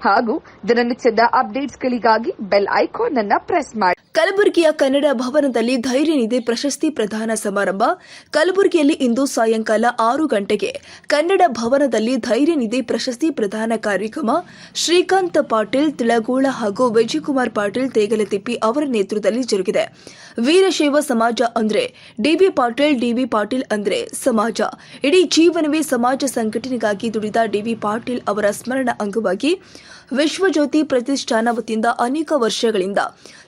ಹಾಗೂ ದಿನನಿತ್ಯದ ಅಪ್ಡೇಟ್ಸ್ಗಳಿಗಾಗಿ ಬೆಲ್ ಐಕಾನ್ ಅನ್ನು ಪ್ರೆಸ್ ಮಾಡಿ. ಕಲಬುರಗಿಯ ಕನ್ನಡ ಭವನದಲ್ಲಿ ಧೈರ್ಯ ನಿಧಿ ಪ್ರಶಸ್ತಿ ಪ್ರದಾನ ಸಮಾರಂಭ. ಕಲಬುರಗಿಯಲ್ಲಿ ಇಂದು ಸಾಯಂಕಾಲ ಆರು ಗಂಟೆಗೆ ಕನ್ನಡ ಭವನದಲ್ಲಿ ಧೈರ್ಯ ನಿಧಿ ಪ್ರಶಸ್ತಿ ಪ್ರದಾನ ಕಾರ್ಯಕ್ರಮ. ಶ್ರೀಕಾಂತ್ ಪಾಟೀಲ್, ತಿಳಗೋಳ ಹಾಗೂ ವಿಜಯಕುಮಾರ್ ಪಾಟೀಲ್, ತೇಗಲತಿಪ್ಪಿ ಅವರ ನೇತೃತ್ವದಲ್ಲಿ ಜರುಗಿದೆ. ವೀರಶೈವ ಸಮಾಜ ಅಂದ್ರೆ ಡಿಬಿ ಪಾಟೀಲ್ ಡಿಬಿ ಪಾಟೀಲ್ ಅಂದ್ರೆ ಸಮಾಜ. ಇಡೀ ಜೀವನವೇ ಸಮಾಜ ಸಂಘಟನೆಗಾಗಿ ದುಡಿದ ಡಿಬಿ ಪಾಟೀಲ್ ಅವರ ಸ್ಮರಣ ಅಂಗವಾಗಿ ವಿಶ್ವಜ್ಯೋತಿ ಪ್ರತಿಷ್ಠಾನ ವತಿಯಿಂದ ಅನೇಕ ವರ್ಷಗಳಿಂದ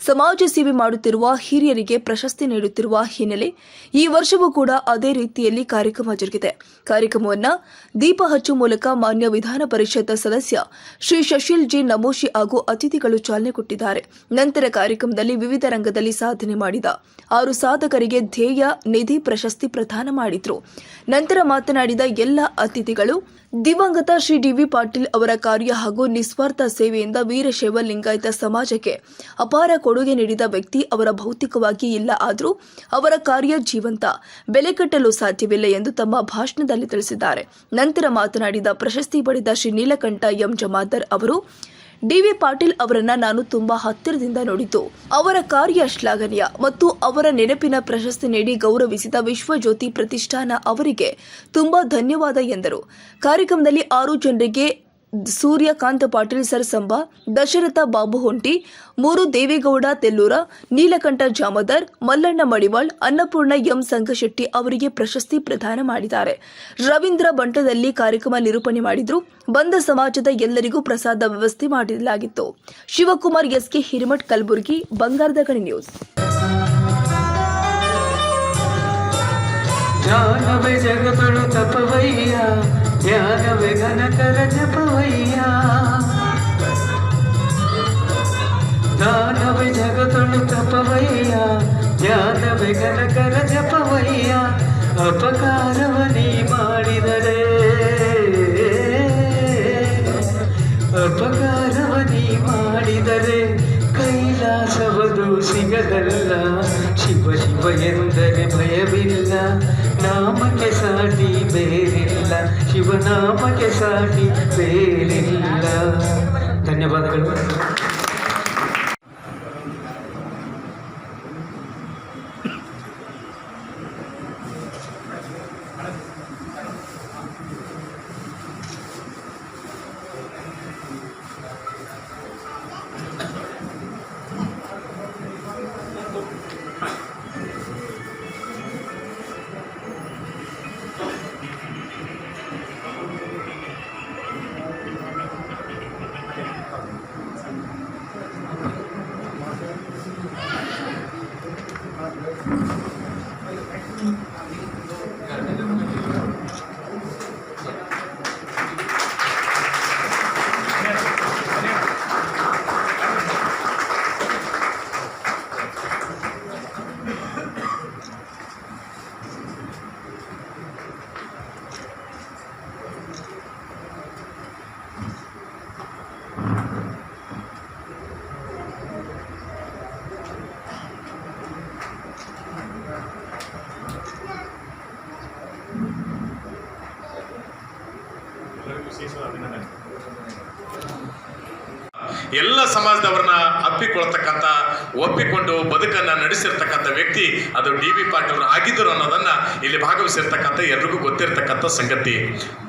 ಸಮಾಜ ಸೇವೆ ಮಾಡುತ್ತಿರುವ ಹಿರಿಯರಿಗೆ ಪ್ರಶಸ್ತಿ ನೀಡುತ್ತಿರುವ ಹಿನ್ನೆಲೆ ಈ ವರ್ಷವೂ ಕೂಡ ಅದೇ ರೀತಿಯಲ್ಲಿ ಕಾರ್ಯಕ್ರಮ ಜರುಗಿದೆ. ಕಾರ್ಯಕ್ರಮವನ್ನು ದೀಪ ಹಚ್ಚು ಮೂಲಕ ಮಾನ್ಯ ವಿಧಾನ ಪರಿಷತ್ ಸದಸ್ಯ ಶ್ರೀ ಶಶಿಲ್ ಜಿ ನಮೋಶಿ ಹಾಗೂ ಅತಿಥಿಗಳು ಚಾಲನೆ ಕೊಟ್ಟಿದ್ದಾರೆ. ನಂತರ ಕಾರ್ಯಕ್ರಮದಲ್ಲಿ ವಿವಿಧ ರಂಗದಲ್ಲಿ ಸಾಧನೆ ಮಾಡಿದ ಆರು ಸಾಧಕರಿಗೆ ಧ್ಯೇಯ, ನಿಧಿ, ಪ್ರಶಸ್ತಿ ಪ್ರದಾನ ಮಾಡಿದ್ರು. ನಂತರ ಮಾತನಾಡಿದ ಎಲ್ಲ ಅತಿಥಿಗಳು ದಿವಂಗತ ಶ್ರೀ ಡಿವಿ ಪಾಟೀಲ್ ಅವರ ಕಾರ್ಯ ಹಾಗೂ ನಿಸ್ವಾರ್ಥ ಸೇವೆಯಿಂದ ವೀರಶೈವ ಲಿಂಗಾಯತ ಸಮಾಜಕ್ಕೆ ಅಪಾರ ಕೊಡುಗೆ ನೀಡಿದ ವ್ಯಕ್ತಿ ಅವರ ಭೌತಿಕವಾಗಿ ಇಲ್ಲ ಆದರೂ ಅವರ ಕಾರ್ಯ ಜೀವಂತ. ಬೆಲೆ ಕಟ್ಟಲು ಸಾಧ್ಯವಿಲ್ಲ ಎಂದು ತಮ್ಮ ಭಾಷಣದಲ್ಲಿ ತಿಳಿಸಿದ್ದಾರೆ. ನಂತರ ಮಾತನಾಡಿದ ಪ್ರಶಸ್ತಿ ಪಡೆದ ಶ್ರೀ ನೀಲಕಂಠ ಎಂ ಜಮಾದರ್ ಅವರು, ಡಿವಿ ಪಾಟೀಲ್ ಅವರನ್ನ ನಾನು ತುಂಬಾ ಹತ್ತಿರದಿಂದ ನೋಡಿತು ಅವರ ಕಾರ್ಯ ಶ್ಲಾಘನೀಯ ಮತ್ತು ಅವರ ನೆನಪಿನ ಪ್ರಶಸ್ತಿ ನೀಡಿ ಗೌರವಿಸಿದ ವಿಶ್ವಜ್ಯೋತಿ ಪ್ರತಿಷ್ಠಾನ ಅವರಿಗೆ ತುಂಬಾ ಧನ್ಯವಾದ ಎಂದರು. ಕಾರ್ಯಕ್ರಮದಲ್ಲಿ ಆರು ಜನರಿಗೆ ಸೂರ್ಯಕಾಂತ ಪಾಟೀಲ್ ಸರಸಂಬ, ದಶರಥ ಬಾಬು ಹೊಂಟಿ, ಮೂರು ದೇವೇಗೌಡ ತೆಲ್ಲೂರ, ನೀಲಕಂಠ ಜಾಮದರ್, ಮಲ್ಲಣ್ಣ ಮಡಿವಾಳ್, ಅನ್ನಪೂರ್ಣ ಎಂ ಸಂಘಶೆಟ್ಟಿ ಅವರಿಗೆ ಪ್ರಶಸ್ತಿ ಪ್ರದಾನ ಮಾಡಿದ್ದಾರೆ. ರವೀಂದ್ರ ಬಂಟದಲ್ಲಿ ಕಾರ್ಯಕ್ರಮ ನಿರೂಪಣೆ ಮಾಡಿದ್ರು. ಬಂದ ಸಮಾಜದ ಎಲ್ಲರಿಗೂ ಪ್ರಸಾದ ವ್ಯವಸ್ಥೆ ಮಾಡಲಾಗಿತ್ತು. ಶಿವಕುಮಾರ್ ಎಸ್ಕೆ ಹಿರಿಮಠ್, ಕಲಬುರಗಿ, ಬಂಗಾರದ ಗಣಿ ನ್ಯೂಸ್. ತಪವಯ್ಯ. ಜ್ಞಾನವೇ ಘನಕರ ಜಪವಯ್ಯ ದಾನವೇ ಜಗದೊಳು ತಪವಯ್ಯ ಜ್ಞಾನವೇ ಘನಕರ ಜಪವಯ್ಯ ಅಪಕಾರವ ನೀ ಮಾಡಿದರೆ ಅಪಕಾರವ ನೀ ಮಾಡಿದರೆ ಕೈಲಾಸವದು ಸಿಗದಲ್ಲ ಶಿವ ಶಿವ ಎಂದರೆ ಭಯವಿಲ್ಲ ನಾಮಕ್ಕೆ ಸಾಟಿ ಬೇರಿಲ್ಲ. ಶಿವನಾಮಕ್ಕೆ ಸಾಟಿ ಬೇರಿಲ್ಲ. ಧನ್ಯವಾದಗಳು. ಎಲ್ಲ ಅಪ್ಪಿಕೊಳ್ತಕ್ಕಂಥ ಒಪ್ಪಿಕೊಂಡು ಬದುಕನ್ನ ನಡೆಸಿರ್ತಕ್ಕಂಥ ವ್ಯಕ್ತಿ ಅದು ಡಿ ಬಿ ಪಾಟೀಲ್ ಆಗಿದ್ದರು ಅನ್ನೋದನ್ನ ಇಲ್ಲಿ ಭಾಗವಹಿಸಿರ್ತಕ್ಕಂಥ ಎಲ್ರಿಗೂ ಗೊತ್ತಿರತಕ್ಕಂಥ ಸಂಗತಿ.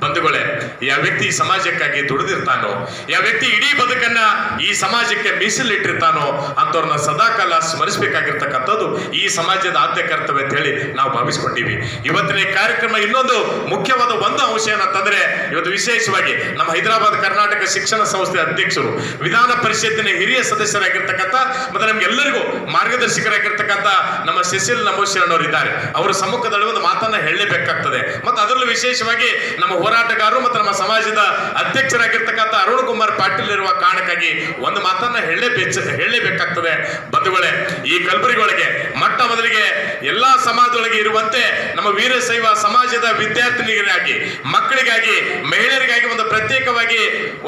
ಬಂಧುಗಳೇ ಯಾವ ವ್ಯಕ್ತಿ ಈ ಸಮಾಜಕ್ಕಾಗಿ ದುಡಿದಿರ್ತಾನೋ ಯಾವ ವ್ಯಕ್ತಿ ಇಡೀ ಬದುಕನ್ನ ಈ ಸಮಾಜಕ್ಕೆ ಮೀಸಲಿಟ್ಟಿರ್ತಾನೋ ಅಂಥವ್ರನ್ನ ಸದಾಕಾಲ ಸ್ಮರಿಸಬೇಕಾಗಿರ್ತಕ್ಕಂಥದ್ದು ಈ ಸಮಾಜದ ಆದ್ಯ ಕರ್ತವ್ಯ ಅಂತ ಹೇಳಿ ನಾವು ಭಾವಿಸ್ಕೊಂಡಿವಿ. ಇವತ್ತಿನ ಕಾರ್ಯಕ್ರಮ ಇನ್ನೊಂದು ಮುಖ್ಯವಾದ ಒಂದು ಅಂಶ ಏನಂತಂದ್ರೆ, ಇವತ್ತು ವಿಶೇಷವಾಗಿ ನಮ್ಮ ಹೈದರಾಬಾದ್ ಕರ್ನಾಟಕ ಶಿಕ್ಷಣ ಸಂಸ್ಥೆ ಅಧ್ಯಕ್ಷರು, ವಿಧಾನ ಪರಿಷತ್ತಿನ ಹಿರಿಯ ಸದಸ್ಯರಾಗಿರ್ತಕ್ಕಂಥ ಮತ್ತೆ ನಮ್ಗೆಲ್ಲರಿಗೂ ಮಾರ್ಗದರ್ಶಕರಾಗಿರ್ತಕ್ಕಂಥ ನಮ್ಮ ಸೆಸಿಲ್ ನಮೋಶರಣವರು ಇದ್ದಾರೆ. ಅವರ ಸಮ್ಮುಖದಲ್ಲಿ ಒಂದು ಮಾತನ್ನ ಹೇಳಲೇಬೇಕಾಗ್ತದೆ. ಮತ್ತೆ ಅದರಲ್ಲೂ ವಿಶೇಷವಾಗಿ ನಮ್ಮ ಹೋರಾಟಗಾರರು ಮತ್ತು ನಮ್ಮ ಸಮಾಜದ ಅಧ್ಯಕ್ಷರಾಗಿರ್ತಕ್ಕಂಥ ಅರುಣ್ ಕುಮಾರ್ ಪಾಟೀಲ್ ಇರುವ ಕಾರಣಕ್ಕಾಗಿ ಒಂದು ಮಾತನ್ನ ಹೇಳಲೇಬೇಕು ಹೇಳಲೇಬೇಕಾಗ್ತದೆ. ಬಂಧುಗಳೇ, ಈ ಕಲಬುರಗಿ ಮಟ್ಟ ಮೊಟ್ಟ ಮೊದಲಿಗೆ ಎಲ್ಲಾ ಸಮಾಜದೊಳಗೆ ಇರುವಂತೆ ನಮ್ಮ ವೀರಶೈವ ಸಮಾಜದ ವಿದ್ಯಾರ್ಥಿನಿಗಾಗಿ ಮಕ್ಕಳಿಗಾಗಿ, ಮಹಿಳೆಯರಿಗಾಗಿ ಒಂದು ಪ್ರತ್ಯೇಕವಾಗಿ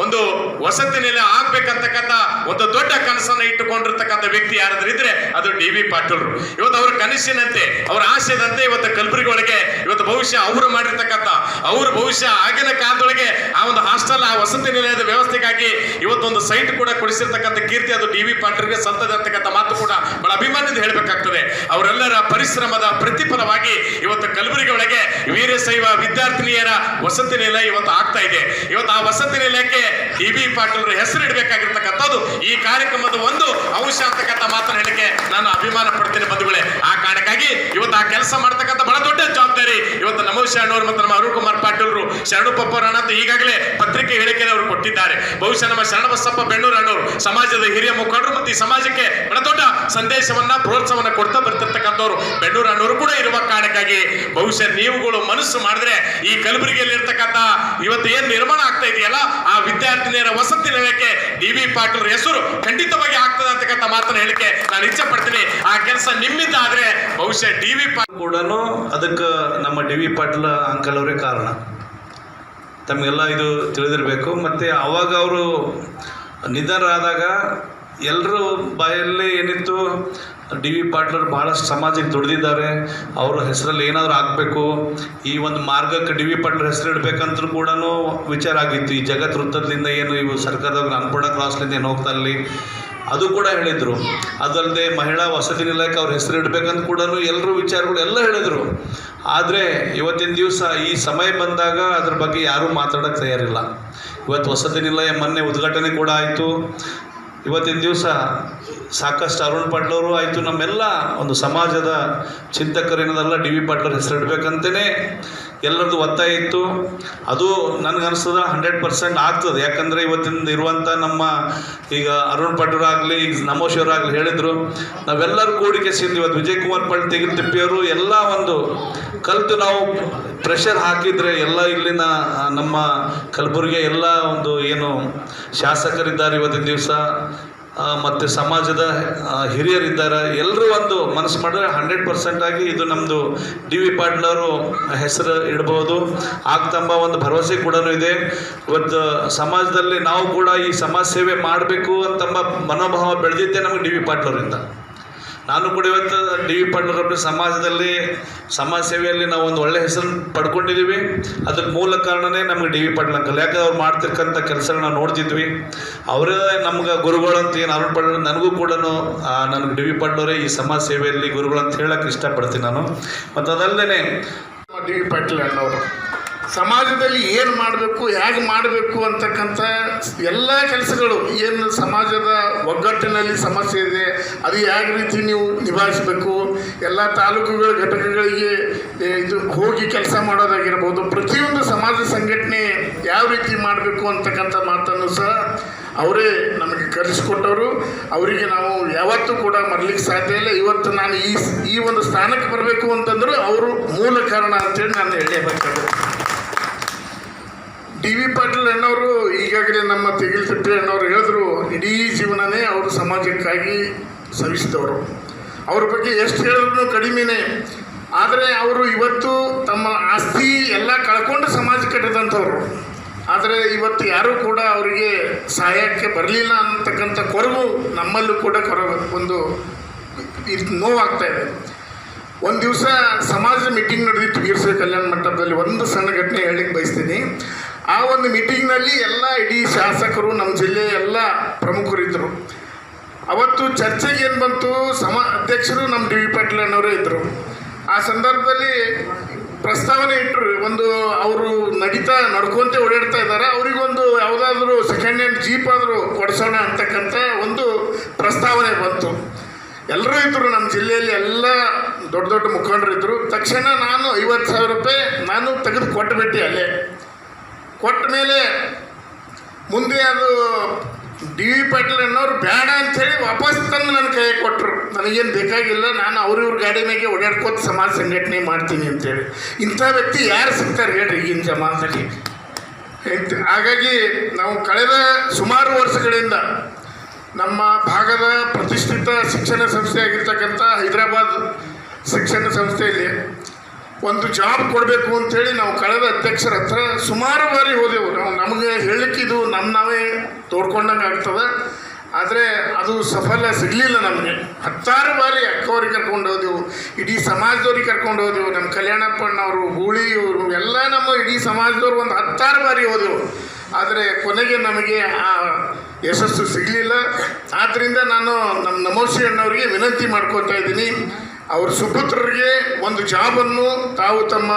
ಒಂದು ವಸತಿ ನೆಲೆ ಆಗ್ಬೇಕಂತಕ್ಕಂಥ ಒಂದು ದೊಡ್ಡ ಕನಸನ್ನ ಇಟ್ಟುಕೊಂಡಿರ್ತಕ್ಕಂಥ ವ್ಯಕ್ತಿ ಯಾರಾದ್ರೂ ಇದ್ರೆ ಅದು ಡಿ ವಿ ಪಾಟೀಲ್ರು. ಇವತ್ತು ಅವ್ರ ಕನಸಿನಂತೆ, ಅವರ ಆಶಯದಂತೆ ಇವತ್ತು ಕಲಬುರಗಿ ಇವತ್ತು ಭವಿಷ್ಯ ಅವರು ಮಾಡಿರ್ತಕ್ಕಂಥ, ಅವ್ರ ಭವಿಷ್ಯ ಆಗಿನ ಕಾಲದೊಳಗೆ ಆ ಒಂದು ಹಾಸ್ಟೆಲ್, ಆ ವಸತಿ ನಿಲಯದ ವ್ಯವಸ್ಥೆಗಾಗಿ ಇವತ್ತೊಂದು ಸೈಟ್ ಕೂಡ ಕೊಡಿಸಿರ್ತಕ್ಕಂಥ ಕೀರ್ತಿ ಅದು ಡಿ ವಿ ಪಾಟೀಲ್ಗೆ ಸಂತದ ಅಂತಕ್ಕಂಥ ಮಾತು ಕೂಡ ಬಹಳ ಅಭಿಮಾನದಿಂದ ಹೇಳಬೇಕಾಗ್ತದೆ. ಅವರೆಲ್ಲರ ಪರಿಶ್ರಮದ ಪ್ರತಿಫಲವಾಗಿ ಇವತ್ತು ಕಲಬುರಗಿ ಒಳಗೆ ವೀರಶೈವ ವಿದ್ಯಾರ್ಥಿನಿಯರ ವಸತಿ ನಿಲಯ ಇವತ್ತು ಆಗ್ತಾ ಇದೆ. ಇವತ್ತು ಆ ವಸತಿ ನಿಲಯಕ್ಕೆ ಡಿ ಬಿ ಪಾಟೀಲ್ ಹೆಸರು ಇಡಬೇಕಾಗಿರ್ತಕ್ಕಂಥದ್ದು. ಈ ಕಾರ್ಯಕ್ರಮದ ಒಂದು ಅಂಶ ಅಂತಕ್ಕಂಥ ಮಾತ್ರ ಹೇಳಿಕೆ ನಾನು ಅಭಿಮಾನ ಪಡ್ತೇನೆ ಬಂಧುಗಳೇ. ಆ ಕಾರಣಕ್ಕಾಗಿ ಇವತ್ತು ಆ ಕೆಲಸ ಮಾಡ್ತಕ್ಕಂಥ ಬಹಳ ದೊಡ್ಡ ಜವಾಬ್ದಾರಿ ಇವತ್ತು ನಮೋ ಶರಣವರು ಮತ್ತು ನಮ್ಮ ಅರುಣ್ ಕುಮಾರ್ ಪಾಟೀಲ್ರು, ಶರಣು ಪಪ್ಪರಣ್ಣ ಅಂತ ಈಗಾಗಲೇ ಪತ್ರಿಕೆ ಹೇಳಿಕೆಯನ್ನು ಅವರು ಕೊಟ್ಟಿದ್ದಾರೆ. ಬಹುಶಃ ನಮ್ಮ ಶರಣಬಸಪ್ಪ ಬೆಣ್ಣೂರು ಅಣ್ಣವರು ಸಮಾಜದ ಹಿರಿಯ ಮುಖಂಡರು ಮತ್ತು ಈ ಸಮಾಜಕ್ಕೆ ಬಹಳ ದೊಡ್ಡ ಸಂದೇಶವನ್ನ, ಪ್ರೋತ್ಸಾಹವನ್ನ ಕೊಡ್ತಾ ಬರ್ತಿರ್ತಕ್ಕಂಥವ್ರು ಬೆಳ್ಳೂರು ಅಣ್ಣವರು ಕೂಡ ಇರುವ ಕಾರಣಕ್ಕಾಗಿ ಬಹುಶಃ ನೀವುಗಳು ಮನಸ್ಸು ಮಾಡಿದ್ರೆ ಈ ಕಲಬುರಗಿಯಲ್ಲಿ ಇರ್ತಕ್ಕಂಥ ಇವತ್ತು ಏನ್ ನಿರ್ಮಾಣ ಆಗ್ತಾ ಇದೆಯಲ್ಲ, ಆ ವಿದ್ಯಾರ್ಥಿನಿಯರ ವಸತಿ ನಿಲಯಕ್ಕೆ ಡಿ ವಿ ಪಾಟೀಲ್ ಹೆಸರು ಖಂಡಿತವಾಗಿ ಆಗ್ತದೆ ಅಂತಕ್ಕಂಥ ಮಾತನ್ನ ಹೇಳಿಕೆ ನಾನು ಇಚ್ಛೆ ಪಡ್ತೀನಿ ಆ ಕೆಲಸ ನಿಮ್ಮಿಂದ ಆದ್ರೆ ಬಹುಶಃ ಡಿ ವಿ ಪಾಟೀಲ್ ಕೂಡ ಅದಕ್ಕೆ ನಮ್ಮ ಡಿ ವಿ ಪಾಟೀಲ್ ಅಂಕಲ್ ಅವರೇ ಕಾರಣ. ತಮಗೆಲ್ಲ ಇದು ತಿಳಿದಿರಬೇಕು. ಮತ್ತು ಅವಾಗ ಅವರು ನಿಧನರಾದಾಗ ಎಲ್ಲರೂ ಬಾಯಲ್ಲಿ ಏನಿತ್ತು, ಡಿ ವಿ ಪಾಟ್ಲರ್ ಭಾಳಷ್ಟು ಸಮಾಜಕ್ಕೆ ದುಡಿದಿದ್ದಾರೆ. ಅವ್ರ ಹೆಸರಲ್ಲಿ ಏನಾದರೂ ಆಗಬೇಕು. ಈ ಒಂದು ಮಾರ್ಗಕ್ಕೆ ಡಿ ವಿ ಪಾಟೀಲ್ ಹೆಸರು ಇಡಬೇಕಂತೂ ಕೂಡ ವಿಚಾರ ಆಗಿತ್ತು. ಈ ಜಗತ್ ವೃತ್ತದಿಂದ ಏನು ಇವು ಸರ್ಕಾರದವ್ರು ಅನ್ನಪೂರ್ಣ ಕ್ರಾಸ್ಲಿಂದ ಏನು ಹೋಗ್ತಾ ಅಲ್ಲಿ ಅದು ಕೂಡ ಹೇಳಿದರು. ಅದಲ್ಲದೆ ಮಹಿಳಾ ವಸತಿ ನಿಲಯಕ್ಕೆ ಅವ್ರ ಹೆಸರು ಇಡಬೇಕಂತ ಕೂಡ ಎಲ್ಲರೂ ವಿಚಾರಗಳು ಎಲ್ಲ ಹೇಳಿದರು. ಆದರೆ ಇವತ್ತಿನ ದಿವಸ ಈ ಸಮಯ ಬಂದಾಗ ಅದ್ರ ಬಗ್ಗೆ ಯಾರೂ ಮಾತಾಡೋಕ್ಕೆ ತಯಾರಿಲ್ಲ. ಇವತ್ತು ವಸತಿ ನಿಲಯ ಮೊನ್ನೆ ಉದ್ಘಾಟನೆ ಕೂಡ ಆಯಿತು. ಇವತ್ತಿನ ದಿವಸ ಸಾಕಷ್ಟು ಅರುಣ್ ಪಾಟ್ಲವರು ಆಯಿತು, ನಮ್ಮೆಲ್ಲ ಒಂದು ಸಮಾಜದ ಚಿಂತಕರೇನದಲ್ಲ ಡಿ ವಿ ಪಾಟ್ಲರ್ ಹೆಸರು ಇಡಬೇಕಂತಲೇ ಎಲ್ಲರದ್ದು ಒತ್ತಾಯ ಇತ್ತು. ಅದು ನನಗನ್ನಿಸ್ತದ ಹಂಡ್ರೆಡ್ ಪರ್ಸೆಂಟ್ ಆಗ್ತದೆ. ಯಾಕಂದರೆ ಇವತ್ತಿನ ಇರುವಂಥ ನಮ್ಮ ಈಗ ಅರುಣ್ ಪಾಟೀಲ್ ಆಗಲಿ, ಈಗ ನಮೋಶಿವರಾಗಲಿ ಹೇಳಿದರು, ನಾವೆಲ್ಲರೂ ಕೂಡಿಕೆ ಸೇರಿ ಇವತ್ತು ವಿಜಯ್ ಕುಮಾರ್ ಪಾಟೀಲ್ ತೆಗಿಲ್ ತಿಪ್ಪಿಯವರು ಎಲ್ಲ ಒಂದು ಕಲಿತು ನಾವು ಪ್ರೆಷರ್ ಹಾಕಿದರೆ ಎಲ್ಲ ಇಲ್ಲಿನ ನಮ್ಮ ಕಲಬುರಗಿ ಎಲ್ಲ ಒಂದು ಏನು ಶಾಸಕರಿದ್ದಾರೆ ಇವತ್ತಿನ ದಿವಸ. ಮತ್ತು ಸಮಾಜದ ಹಿರಿಯರಿದ್ದಾರೆ. ಎಲ್ಲರೂ ಒಂದು ಮನಸ್ಸು ಮಾಡಿದ್ರೆ ಹಂಡ್ರೆಡ್ ಪರ್ಸೆಂಟ್ ಆಗಿ ಇದು ನಮ್ಮದು ಡಿ ವಿ ಪಾಟೀಲ್ ಅವರು ಹೆಸರು ಇಡಬಹುದು ಆಗ್ತಂಬ ಒಂದು ಭರವಸೆ ಕೂಡ ಇದೆ. ಇವತ್ತು ಸಮಾಜದಲ್ಲಿ ನಾವು ಕೂಡ ಈ ಸಮಾಜ ಸೇವೆ ಮಾಡಬೇಕು ಅಂತಂಬ ಮನೋಭಾವ ಬೆಳೆದಿದ್ದೆ ನಮಗೆ ಡಿ ವಿ ಪಾಟೀಲ್ ಅವರಿಂದ ನಾನು ಕೂಡ ಇವತ್ತು ಡಿ ವಿ ಪಾಟೀಲ್ ಸಮಾಜದಲ್ಲಿ ಸಮಾಜ ಸೇವೆಯಲ್ಲಿ ನಾವು ಒಂದು ಒಳ್ಳೆ ಹೆಸರು ಪಡ್ಕೊಂಡಿದ್ದೀವಿ. ಅದಕ್ಕೆ ಮೂಲ ಕಾರಣನೇ ನಮಗೆ ಡಿ ವಿ ಪಾಟೀಲ್ ಅಂಕಲ್. ಯಾಕಂದ್ರೆ ಅವ್ರು ಮಾಡ್ತಿರ್ತಕ್ಕಂಥ ಕೆಲಸಗಳನ್ನ ನಾವು ನೋಡ್ತಿದ್ವಿ. ಅವರೇ ನಮ್ಗೆ ಗುರುಗಳು ಅಂತ ಏನು ಅರುಣ್ ಪಾಟೀಲ್ ನನಗೂ ಕೂಡ ನನಗೆ ಡಿ ವಿ ಪಾಟೀಲ್ ಈ ಸಮಾಜ ಸೇವೆಯಲ್ಲಿ ಗುರುಗಳು ಅಂತ ಹೇಳಕ್ಕೆ ಇಷ್ಟಪಡ್ತೀನಿ ನಾನು. ಮತ್ತು ಅದಲ್ಲದೇ ಡಿ ವಿ ಪಾಟೀಲ್ ಅಣ್ಣವರು ಸಮಾಜದಲ್ಲಿ ಏನು ಮಾಡಬೇಕು, ಹೇಗೆ ಮಾಡಬೇಕು ಅಂತಕ್ಕಂಥ ಎಲ್ಲ ಕೆಲಸಗಳು. ಏನು ಸಮಾಜದ ಒಗ್ಗಟ್ಟಿನಲ್ಲಿ ಸಮಸ್ಯೆ ಇದೆ, ಅದು ಯಾವ ರೀತಿ ನೀವು ನಿಭಾಯಿಸಬೇಕು? ಎಲ್ಲ ತಾಲೂಕುಗಳ ಘಟಕಗಳಿಗೆ ಇದು ಹೋಗಿ ಕೆಲಸ ಮಾಡೋದಾಗಿರ್ಬೋದು, ಪ್ರತಿಯೊಂದು ಸಮಾಜ ಸಂಘಟನೆ ಯಾವ ರೀತಿ ಮಾಡಬೇಕು ಅಂತಕ್ಕಂಥ ಮಾತನ್ನು ಸಹ ಅವರೇ ನಮಗೆ ಕರೆಸಿಕೊಟ್ಟವರು. ಅವರಿಗೆ ನಾವು ಯಾವತ್ತೂ ಕೂಡ ಮರಲಿಕ್ಕೆ ಸಾಧ್ಯ ಇಲ್ಲ. ಇವತ್ತು ನಾನು ಈ ಈ ಒಂದು ಸ್ಥಾನಕ್ಕೆ ಬರಬೇಕು ಅಂತಂದ್ರೆ ಅವರು ಮೂಲ ಕಾರಣ ಅಂತೇಳಿ ನಾನು ಹೇಳಬೇಕಾದ್ರೆ ಡಿ ವಿ ಪಾಟೀಲ್ ಅಣ್ಣವರು ಈಗಾಗಲೇ ನಮ್ಮ ತೆಗಿಲ್ ತಿಪ್ಪೆ ಅಣ್ಣವರು ಹೇಳಿದ್ರು, ಇಡೀ ಜೀವನನೇ ಅವರು ಸಮಾಜಕ್ಕಾಗಿ ಸವಿಸಿದವರು. ಅವ್ರ ಬಗ್ಗೆ ಎಷ್ಟು ಹೇಳಿದ್ರು ಕಡಿಮೆನೇ. ಆದರೆ ಅವರು ಇವತ್ತು ತಮ್ಮ ಆಸ್ತಿ ಎಲ್ಲ ಕಳ್ಕೊಂಡು ಸಮಾಜ ಕಟ್ಟಿದಂಥವ್ರು ಆದರೆ ಇವತ್ತು ಯಾರೂ ಕೂಡ ಅವರಿಗೆ ಸಹಾಯಕ್ಕೆ ಬರಲಿಲ್ಲ ಅನ್ನತಕ್ಕಂಥ ಕೊರಗು ನಮ್ಮಲ್ಲೂ ಕೂಡ ಕೊರ, ಒಂದು ಇದು ನೋವಾಗ್ತಾ ಇದೆ. ಒಂದು ದಿವಸ ಸಮಾಜದ ಮೀಟಿಂಗ್ ನಡೆದಿತ್ತು ವೀರಸ ಕಲ್ಯಾಣ ಮಂಟಪದಲ್ಲಿ. ಒಂದು ಸಣ್ಣ ಘಟನೆ ಹೇಳಿಕ್ಕೆ ಬಯಸ್ತೀನಿ. ಆ ಒಂದು ಮೀಟಿಂಗ್ನಲ್ಲಿ ಎಲ್ಲ ಇಡೀ ಶಾಸಕರು, ನಮ್ಮ ಜಿಲ್ಲೆಯ ಎಲ್ಲ ಪ್ರಮುಖರಿದ್ದರು. ಅವತ್ತು ಚರ್ಚೆಗೆ ಏನು ಬಂತು? ಸಮ ಅಧ್ಯಕ್ಷರು ನಮ್ಮ ಡಿ ವಿ ಪಾಟೀಲ್ ಇದ್ದರು ಆ ಸಂದರ್ಭದಲ್ಲಿ ಪ್ರಸ್ತಾವನೆ ಇಟ್ಟರು ಒಂದು ಅವರು ನಡೀತಾ, ನಡ್ಕೊಂತ ಓಡಾಡ್ತಾ ಇದ್ದಾರೆ ಅವರಿಗೊಂದು ಯಾವುದಾದ್ರೂ ಸೆಕೆಂಡ್ ಹ್ಯಾಂಡ್ ಜೀಪ್ ಆದರೂ ಕೊಡಿಸೋಣ ಅಂತಕ್ಕಂಥ ಒಂದು ಪ್ರಸ್ತಾವನೆ ಬಂತು. ಎಲ್ಲರೂ ಇದ್ದರು ನಮ್ಮ ಜಿಲ್ಲೆಯಲ್ಲಿ, ಎಲ್ಲ ದೊಡ್ಡ ದೊಡ್ಡ ಮುಖಂಡರು ಇದ್ದರು ತಕ್ಷಣ ನಾನು ಐವತ್ತು ಸಾವಿರ ರೂಪಾಯಿ ನಾನು ತೆಗೆದು ಕೊಟ್ಟುಬಿಟ್ಟೆ ಅಲ್ಲೇ. ಕೊಟ್ಟ ಮೇಲೆ ಮುಂದೆ ಅದು ಡಿ ವಿ ಪಾಟೀಲ್ ಅನ್ನೋರು ಬೇಡ ಅಂಥೇಳಿ ವಾಪಸ್ ತಂದು ನನ್ನ ಕೈಗೆ ಕೊಟ್ಟರು ನನಗೇನು ಬೇಕಾಗಿಲ್ಲ, ನಾನು ಅವ್ರಿವ್ರ ಗಾಡಿ ಮೇಲೆ ಓಡಾಡ್ಕೋತ ಸಮಾಜ ಸಂಘಟನೆ ಮಾಡ್ತೀನಿ ಅಂತೇಳಿ ಇಂಥ ವ್ಯಕ್ತಿ ಯಾರು ಸಿಗ್ತಾರೆ ಹೇಳ್ರಿ ಈಗಿನ ಸಮಾಜದಲ್ಲಿ. ಇಂತ- ಹಾಗಾಗಿ ನಾವು ಕಳೆದ ಸುಮಾರು ವರ್ಷಗಳಿಂದ ನಮ್ಮ ಭಾಗದ ಪ್ರತಿಷ್ಠಿತ ಶಿಕ್ಷಣ ಸಂಸ್ಥೆ ಆಗಿರ್ತಕ್ಕಂಥ ಹೈದರಾಬಾದ್ ಶಿಕ್ಷಣ ಸಂಸ್ಥೆಯಲ್ಲಿ ಒಂದು ಜಾಬ್ ಕೊಡಬೇಕು ಅಂತೇಳಿ ನಾವು ಕಳೆದ ಅಧ್ಯಕ್ಷರ ಹತ್ರ ಸುಮಾರು ಬಾರಿ ಹೋದೆವು. ನಾವು ನಮಗೆ ಹೇಳಲಿಕ್ಕೆ ಇದು ನಮ್ಮ ನಾವೇ ತೋಡ್ಕೊಂಡಂಗೆ ಆಗ್ತದೆ. ಆದರೆ ಅದು ಸಫಲ ಸಿಗಲಿಲ್ಲ ನಮಗೆ. ಹತ್ತಾರು ಬಾರಿ ಅಕ್ಕವ್ರಿಗೆ ಕರ್ಕೊಂಡು ಹೋದೆವು. ಇಡೀ ಸಮಾಜದವ್ರಿಗೆ ಕರ್ಕೊಂಡು ಹೋದೆವು. ನಮ್ಮ ಕಲ್ಯಾಣಪ್ಪಣ್ಣವರು ಗೂಳಿಯವರು ಎಲ್ಲ ನಮ್ಮ ಇಡೀ ಸಮಾಜದವ್ರು ಒಂದು ಹತ್ತಾರು ಬಾರಿ ಹೋದೆವು. ಆದರೆ ಕೊನೆಗೆ ನಮಗೆ ಆ ಯಶಸ್ಸು ಸಿಗಲಿಲ್ಲ. ಆದ್ದರಿಂದ ನಾನು ನಮ್ಮ ನಮೋಶಿ ಅಣ್ಣವರಿಗೆ ವಿನಂತಿ ಮಾಡ್ಕೋತಾ ಇದ್ದೀನಿ. ಅವ್ರ ಸುಪುತ್ರರಿಗೆ ಒಂದು ಜಾಬನ್ನು ತಾವು ತಮ್ಮ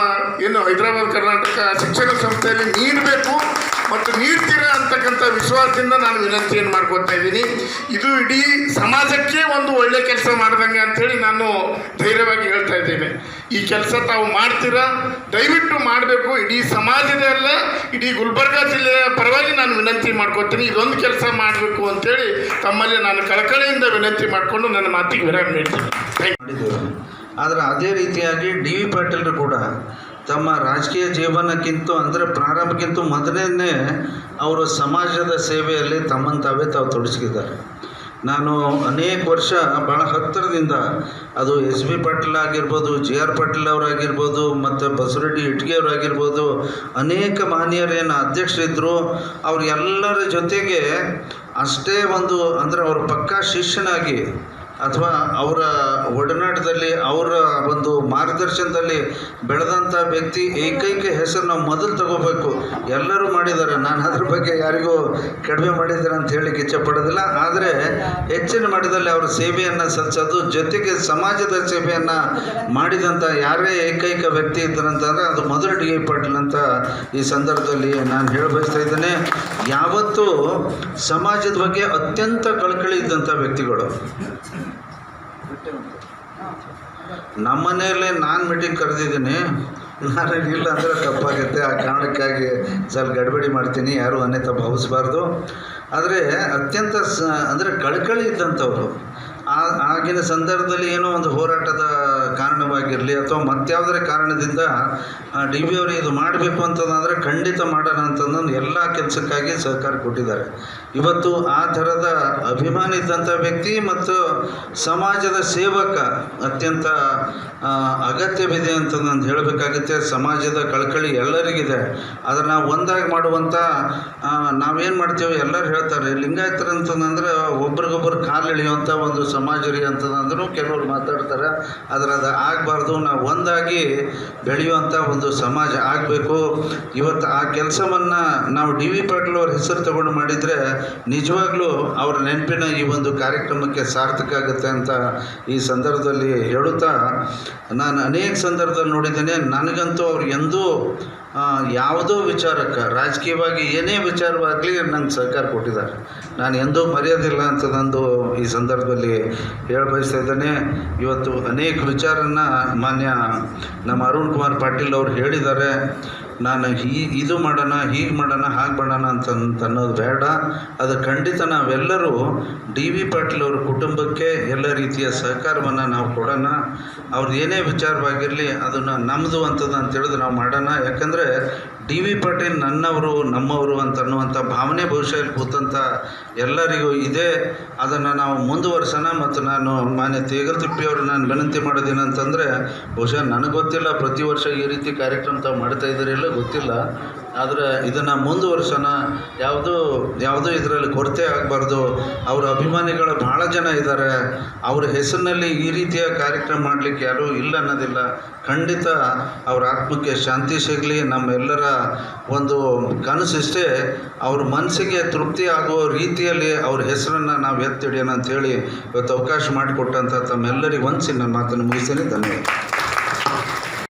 ಏನು ಹೈದರಾಬಾದ್ ಕರ್ನಾಟಕ ಶಿಕ್ಷಣ ಸಂಸ್ಥೆಯಲ್ಲಿ ನೀಡಬೇಕು ಮತ್ತು ನೀಡ್ತೀರಾ ಅಂತಕ್ಕಂಥ ವಿಶ್ವಾಸದಿಂದ ನಾನು ವಿನಂತಿಯನ್ನು ಮಾಡ್ಕೊತಾ ಇದ್ದೀನಿ. ಇದು ಇಡೀ ಸಮಾಜಕ್ಕೆ ಒಂದು ಒಳ್ಳೆ ಕೆಲಸ ಮಾಡ್ದಂಗೆ ಅಂಥೇಳಿ ನಾನು ಧೈರ್ಯವಾಗಿ ಹೇಳ್ತಾ ಇದ್ದೇನೆ. ಈ ಕೆಲಸ ತಾವು ಮಾಡ್ತೀರಾ? ದಯವಿಟ್ಟು ಮಾಡಬೇಕು. ಇಡೀ ಸಮಾಜದ ಅಲ್ಲ, ಇಡೀ ಗುಲ್ಬರ್ಗ ಜಿಲ್ಲೆಯ ಪರವಾಗಿ ನಾನು ವಿನಂತಿ ಮಾಡ್ಕೊತೀನಿ ಇದೊಂದು ಕೆಲಸ ಮಾಡಬೇಕು ಅಂತೇಳಿ ತಮ್ಮಲ್ಲಿ ನಾನು ಕಳಕಳಿಯಿಂದ ವಿನಂತಿ ಮಾಡಿಕೊಂಡು ನನ್ನ ಮಾತಿಗೆ ವಿರಾಮ ನೀಡ್ತೀನಿ ಮಾಡಿದ್ದೇವೆ ಆದರೆ ಅದೇ ರೀತಿಯಾಗಿ ಡಿ ವಿ ಪಾಟೀಲ್ರು ಕೂಡ ತಮ್ಮ ರಾಜಕೀಯ ಜೀವನಕ್ಕಿಂತ ಅಂದರೆ ಪ್ರಾರಂಭಕ್ಕಿಂತ ಮೊದಲನೇ ಅವರು ಸಮಾಜದ ಸೇವೆಯಲ್ಲಿ ತಮ್ಮನ್ನು ತಾವೇ ತಾವು ತೊಡಗಿಸಿದ್ದಾರೆ. ನಾನು ಅನೇಕ ವರ್ಷ ಭಾಳ ಹತ್ತಿರದಿಂದ ಅದು ಎಸ್ ಬಿ ಪಾಟೀಲ್ ಆಗಿರ್ಬೋದು, ಜಿ ಆರ್ ಪಾಟೀಲ್ ಅವರಾಗಿರ್ಬೋದು, ಮತ್ತು ಬಸವರೆಡ್ಡಿ ಇಟ್ಗೆ ಅವರಾಗಿರ್ಬೋದು, ಅನೇಕ ಮಾನ್ಯರೇನು ಅಧ್ಯಕ್ಷರಿದ್ದರು ಎಲ್ಲರ ಜೊತೆಗೆ ಅಷ್ಟೇ ಒಂದು ಅಂದರೆ ಅವ್ರ ಪಕ್ಕಾ ಶಿಷ್ಯನಾಗಿ ಅಥವಾ ಅವರ ಒಡನಾಟದಲ್ಲಿ ಅವರ ಒಂದು ಮಾರ್ಗದರ್ಶನದಲ್ಲಿ ಬೆಳೆದಂಥ ವ್ಯಕ್ತಿ ಏಕೈಕ ಹೆಸರು ನಾವು ಮೊದಲು ತಗೋಬೇಕು. ಎಲ್ಲರೂ ಮಾಡಿದ್ದಾರೆ. ನಾನು ಅದ್ರ ಬಗ್ಗೆ ಯಾರಿಗೂ ಕಡಿಮೆ ಮಾಡಿದ್ದಾರೆ ಅಂತ ಹೇಳಲಿಕ್ಕೆ ಇಚ್ಛೆಪಡೋದಿಲ್ಲ. ಆದರೆ ಹೆಚ್ಚಿನ ಮಟ್ಟದಲ್ಲಿ ಅವರ ಸೇವೆಯನ್ನು ಸಲ್ಲಿಸೋದು, ಜೊತೆಗೆ ಸಮಾಜದ ಸೇವೆಯನ್ನು ಮಾಡಿದಂಥ ಯಾರೇ ಏಕೈಕ ವ್ಯಕ್ತಿ ಇದ್ದಾರಂತಂದರೆ ಅದು ಮೊದಲು ಡಿ ಐ ಪಾಟೀಲ್ ಅಂತ ಈ ಸಂದರ್ಭದಲ್ಲಿ ನಾನು ಹೇಳ ಬಯಸ್ತಾ ಇದ್ದೇನೆ. ಯಾವತ್ತೂ ಸಮಾಜದ ಬಗ್ಗೆ ಅತ್ಯಂತ ಕಳಕಳಿ ಇದ್ದಂಥ ವ್ಯಕ್ತಿಗಳು. ನಮ್ಮ ಮನೆಯಲ್ಲೇ ನಾನು ಮೀಟಿಂಗ್ ಕರೆದಿದ್ದೀನಿ. ನಾನು ಇಲ್ಲ ಅಂದರೆ ತಪ್ಪಾಗುತ್ತೆ. ಆ ಕಾರಣಕ್ಕಾಗಿ ಸ್ವಲ್ಪ ಗಡ್ಬಡಿ ಮಾಡ್ತೀನಿ. ಯಾರೂ ಅನ್ಯತಾ ಭಾವಿಸಬಾರ್ದು. ಆದರೆ ಅತ್ಯಂತ ಸ ಅಂದರೆ ಕಳಕಳಿ ಇದ್ದಂಥವ್ರು. ಆಗಿನ ಸಂದರ್ಭದಲ್ಲಿ ಏನೋ ಒಂದು ಹೋರಾಟದ ಕಾರಣವಾಗಿರಲಿ ಅಥವಾ ಮತ್ಯಾವುದರ ಕಾರಣದಿಂದ ಡಿ ಬಿ ಅವರು ಇದು ಮಾಡಬೇಕು ಅಂತಂದರೆ ಖಂಡಿತ ಮಾಡೋಣ ಅಂತಂದು ಎಲ್ಲ ಕೆಲಸಕ್ಕಾಗಿ ಸಹಕಾರ ಕೊಟ್ಟಿದ್ದಾರೆ. ಇವತ್ತು ಆ ಥರದ ಅಭಿಮಾನಿ ಇದ್ದಂಥ ವ್ಯಕ್ತಿ ಮತ್ತು ಸಮಾಜದ ಸೇವಕ ಅತ್ಯಂತ ಅಗತ್ಯವಿದೆ ಅಂತ ನಾನು ಹೇಳಬೇಕಾಗುತ್ತೆ. ಸಮಾಜದ ಕಳಕಳಿ ಎಲ್ಲರಿಗಿದೆ. ಅದನ್ನು ನಾವು ಒಂದಾಗಿ ಮಾಡುವಂಥ ನಾವೇನು ಮಾಡ್ತೀವಿ ಎಲ್ಲರೂ ಹೇಳ್ತಾರೆ, ಲಿಂಗಾಯತರು ಅಂತಂದ್ರೆ ಒಬ್ರಿಗೊಬ್ರು ಕಾಲು ಇಳಿಯುವಂಥ ಒಂದು ಸಮಾಜ ರೀ ಅಂತಂದ್ರೂ ಕೆಲವರು ಮಾತಾಡ್ತಾರೆ. ಆದರೆ ಆಗಬಾರ್ದು. ನಾವು ಒಂದಾಗಿ ಬೆಳೆಯುವಂಥ ಒಂದು ಸಮಾಜ ಆಗಬೇಕು. ಇವತ್ತು ಆ ಕೆಲಸವನ್ನು ನಾವು ಡಿ ವಿ ಪಾಟೀಲ್ ಅವ್ರ ಹೆಸರು ತಗೊಂಡು ಮಾಡಿದರೆ ನಿಜವಾಗ್ಲೂ ಅವರ ನೆನಪಿನ ಈ ಒಂದು ಕಾರ್ಯಕ್ರಮಕ್ಕೆ ಸಾರ್ಥಕ ಆಗುತ್ತೆ ಅಂತ ಈ ಸಂದರ್ಭದಲ್ಲಿ ಹೇಳುತ್ತಾ ನಾನು ಅನೇಕ ಸಂದರ್ಭದಲ್ಲಿ ನೋಡಿದ್ದೇನೆ. ನನಗಂತೂ ಅವ್ರು ಎಂದೂ ಯಾವುದೋ ವಿಚಾರಕ್ಕೆ, ರಾಜಕೀಯವಾಗಿ ಏನೇ ವಿಚಾರವಾಗಲಿ ನಂಗೆ ಸಹಕಾರ ಕೊಟ್ಟಿದ್ದಾರೆ. ನಾನು ಎಂದೂ ಮರೆಯೋದಿಲ್ಲ ಅಂತ ನಂದು ಈ ಸಂದರ್ಭದಲ್ಲಿ ಹೇಳ ಬಯಸ್ತಾ ಇವತ್ತು ಅನೇಕ ವಿಚಾರನ ಮಾನ್ಯ ನಮ್ಮ ಅರುಣ್ ಕುಮಾರ್ ಪಾಟೀಲ್ ಅವರು ಹೇಳಿದ್ದಾರೆ. ನಾನು ಈ, ಇದು ಮಾಡೋಣ, ಹೀಗೆ ಮಾಡೋಣ, ಹಾಗೆ ಮಾಡೋಣ ಅಂತ ಅಂತ ಅನ್ನೋದು ಬೇಡ. ಅದು ಖಂಡಿತ ನಾವೆಲ್ಲರೂ ಡಿ ವಿ ಪಾಟೀಲ್ ಅವ್ರ ಕುಟುಂಬಕ್ಕೆ ಎಲ್ಲ ರೀತಿಯ ಸಹಕಾರವನ್ನು ನಾವು ಕೊಡೋಣ. ಅವ್ರದ್ದು ಏನೇ ವಿಚಾರವಾಗಿರಲಿ, ಅದನ್ನು ನಮ್ಮದು ಅಂತದ್ದು ಅಂತೇಳಿದ್ರೆ ನಾವು ಮಾಡೋಣ. ಯಾಕಂದರೆ ಡಿ ವಿ ಪಾಟೀಲ್ ನನ್ನವರು, ನಮ್ಮವರು ಅಂತ ಅನ್ನುವಂಥ ಭಾವನೆ ಭವಿಷ್ಯದಲ್ಲಿ ಕೂತಂಥ ಎಲ್ಲರಿಗೂ ಇದೆ. ಅದನ್ನು ನಾವು ಮುಂದುವರ್ಸೋಣ ಮತ್ತು ನಾನು ಮಾನ್ಯ ತೇಗಲ್ತಿಪ್ಪಿ ಅವರು ನಾನು ವಿನಂತಿ ಮಾಡೋದೇನಂತಂದರೆ ಬಹುಶಃ ನನಗೆ ಗೊತ್ತಿಲ್ಲ, ಪ್ರತಿ ವರ್ಷ ಈ ರೀತಿ ಕಾರ್ಯಕ್ರಮ ತಾವು ಮಾಡ್ತಾ ಇದ್ದೀರಿಲ್ಲ ಗೊತ್ತಿಲ್ಲ. ಆದರೆ ಇದನ್ನು ಮುಂದುವರ್ಸೋಣ. ಯಾವುದೂ ಯಾವುದೂ ಇದರಲ್ಲಿ ಕೊರತೆ ಆಗಬಾರ್ದು. ಅವರ ಅಭಿಮಾನಿಗಳು ಭಾಳ ಜನ ಇದ್ದಾರೆ. ಅವ್ರ ಹೆಸರಿನಲ್ಲಿ ಈ ರೀತಿಯ ಕಾರ್ಯಕ್ರಮ ಮಾಡಲಿಕ್ಕೆ ಯಾರೂ ಇಲ್ಲ ಅನ್ನೋದಿಲ್ಲ. ಖಂಡಿತ ಅವ್ರ ಆತ್ಮಕ್ಕೆ ಶಾಂತಿ ಸಿಗಲಿ. ನಮ್ಮೆಲ್ಲರ ಒಂದು ಕನಸಿಷ್ಟೇ ಅವ್ರ ಮನಸ್ಸಿಗೆ ತೃಪ್ತಿ ಆಗುವ ರೀತಿಯಲ್ಲಿ ಅವ್ರ ಹೆಸರನ್ನು ನಾವು ಎತ್ತಿಡಿಯೋಣ ಅಂಥೇಳಿ ಇವತ್ತು ಅವಕಾಶ ಮಾಡಿಕೊಟ್ಟಂಥ ತಮ್ಮೆಲ್ಲರಿಗೂ ಒಂದು ನನ್ನ ಮಾತನ್ನು ಮುಗಿಸ್ತೇನೆ. ಧನ್ಯವಾದ.